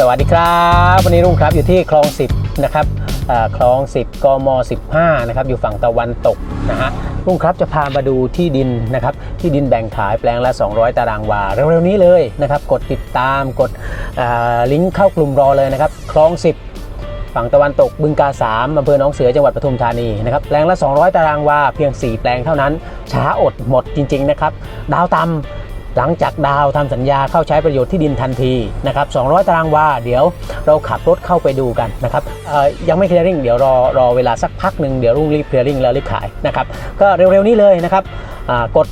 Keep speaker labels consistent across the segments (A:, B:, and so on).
A: สวัสดีครับ วันนี้รุ่งครับอยู่ที่คลอง 10 นะครับคลอง 10 กม 15 นะครับ อยู่ฝั่งตะวันตกนะฮะรุ่งครับจะพามาดูที่ดินนะครับ ที่ดินแบ่งขายแปลงละ 200 ตารางวา เร็วๆนี้เลยนะครับ กดติดตามกดลิงก์เข้ากลุ่มรอเลยนะครับ คลอง 10 ฝั่งตะวันตกบึงกาสามอำเภอหนองเสือจังหวัดปทุมธานีนะครับ แปลงละ 200 ตารางวา เพียง 4 แปลงเท่านั้น ช้าอดหมดจริง ๆ นะครับ ดาวต่ำ หลังจากดาวทำสัญญาเข้าใช้ประโยชน์ที่ดินทันทีนะครับ200 ตารางวา เดี๋ยวเราขับรถเข้าไปดูกันนะครับยังไม่เคลียร์ริ่งเดี๋ยวรอรอเวลาสักพักหนึ่งเดี๋ยวรุ่งรีบเคลียร์ริ่งแล้วรีบขายนะครับก็เร็วๆนี้เลยนะครับกด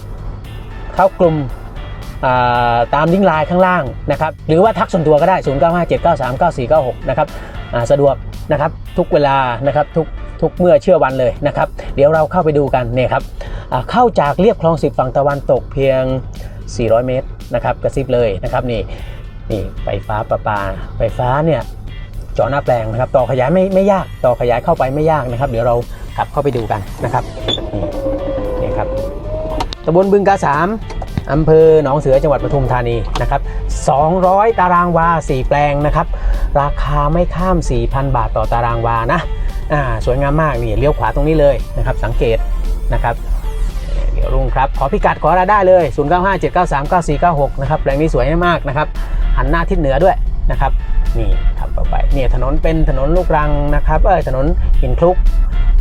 A: เข้ากลุ่มตามลิงก์ไลน์ข้างล่างนะครับหรือว่าทักส่วนตัวก็ได้ 0 9 5 7 9 3 9 4 9 6 นะครับสะดวกนะครับทุกเวลานะครับทุกทุกเมื่อเชื่อวันเลยนะครับ เดี๋ยวเราเข้าไปดูกันเนี่ยครับเข้าจากเรียบคลองสิบฝั่งตะวันตกเพียง 400 เมตรนะครับกระซิบเลยนะครับนี่นี่ไฟฟ้าประปา ไฟฟ้าเนี่ยเจาะหน้าแปลงนะครับ ต่อขยายไม่ไม่ยากต่อขยายเข้าไปไม่ยากนะครับ เดี๋ยวเราขับเข้าไปดูกันนะครับนี่นครับตำบลบึงกาสามอำเภอหนองเสือจังหวัดปทุมธานีนะครับ 200 ตารางวา 4 แปลงนะครับ ราคาไม่ข้าม 4,000 บาทต่อตารางวานะอ่าสวยงามมากนี่เลี้ยวขวาตรงนี้เลยนะครับ สังเกตนะครับ รุ่งครับขอพิกัดขอรายได้เลย 0 9 5 7 9 3 9 4 9 6 นะครับแปลงนี้สวยมากนะครับหันหน้าทิศเหนือด้วยนะครับนี่ขับต่อไปเนี่ยถนนเป็นถนนลูกรังนะครับเออถนนหินคลุก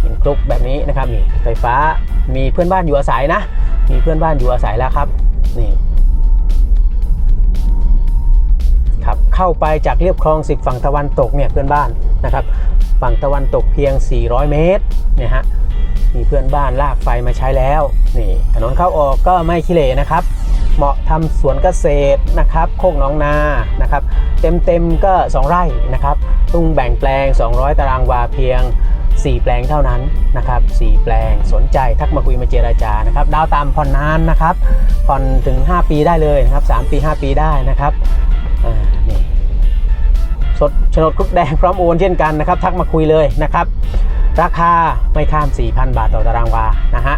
A: หินคลุกแบบนี้นะครับนี่ไฟฟ้ามีเพื่อนบ้านอยู่อาศัยนะ มีเพื่อนบ้านอยู่อาศัยแล้วครับนี่ครับเข้าไปจากเรียบคลอง10ฝั่งตะวันตกเนี่ยเพื่อนบ้านนะครับฝั่งตะวันตกเพียง 400 เมตรเนี่ยฮะ มีเพื่อนบ้านลากไฟมาใช้แล้ว นี่ถนนเข้าออกก็ไม่ขี้เหร่นะครับ เหมาะทำสวนเกษตรนะครับโคกน้องนานะครับ เต็มเต็มๆก็ 2 ไร่นะครับตุ้งแบ่งแปลง 200 ตารางวาเพียง 4 แปลงเท่านั้นนะครับ4แปลงสนใจทักมาคุยมาเจราจานะครับดาวตามผ่อนนานนะครับผ่อนถึง 5 ปีได้เลยนะครับ3ปี 5 ปีได้นะครับนี่สดโฉนดครุกแดงพร้อมโอนเช่นกันนะครับ ทักมาคุยเลยนะครับ ราคาไม่ข้าม 4,000 บาทต่อตารางวานะฮะ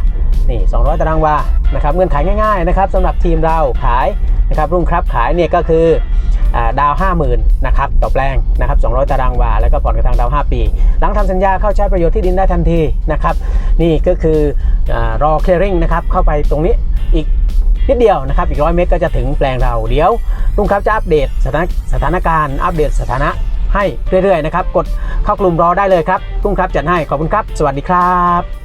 A: นี่ 200 ตารางวานะครับเงื่อนไขง่ายๆนะครับสำหรับทีมเราขายนะครับรุ่งครับขายเนี่ยก็คือดาว 50,000นะครับต่อแปลงนะครับ 200 ตารางวา แล้วก็ผ่อนกระทางดาว 5 ปี หลังทำสัญญาเข้าใช้ประโยชน์ที่ดินได้ทันทีนะครับ นี่ก็คืออรอเคลียร์ริงนะครับ เข้าไปตรงนี้อีกนิดเดียวนะครับ อีกร้อยเมตรก็จะถึงแปลงเรา เดี๋ยวรุ่งครับจะอัปเดตสถานสถานการณ์ อัปเดตสถานะ ให้เรื่อยๆนะครับ กดเข้ากลุ่มรอได้เลยครับรุ่งครับจัดให้ขอบคุณครับ สวัสดีครับ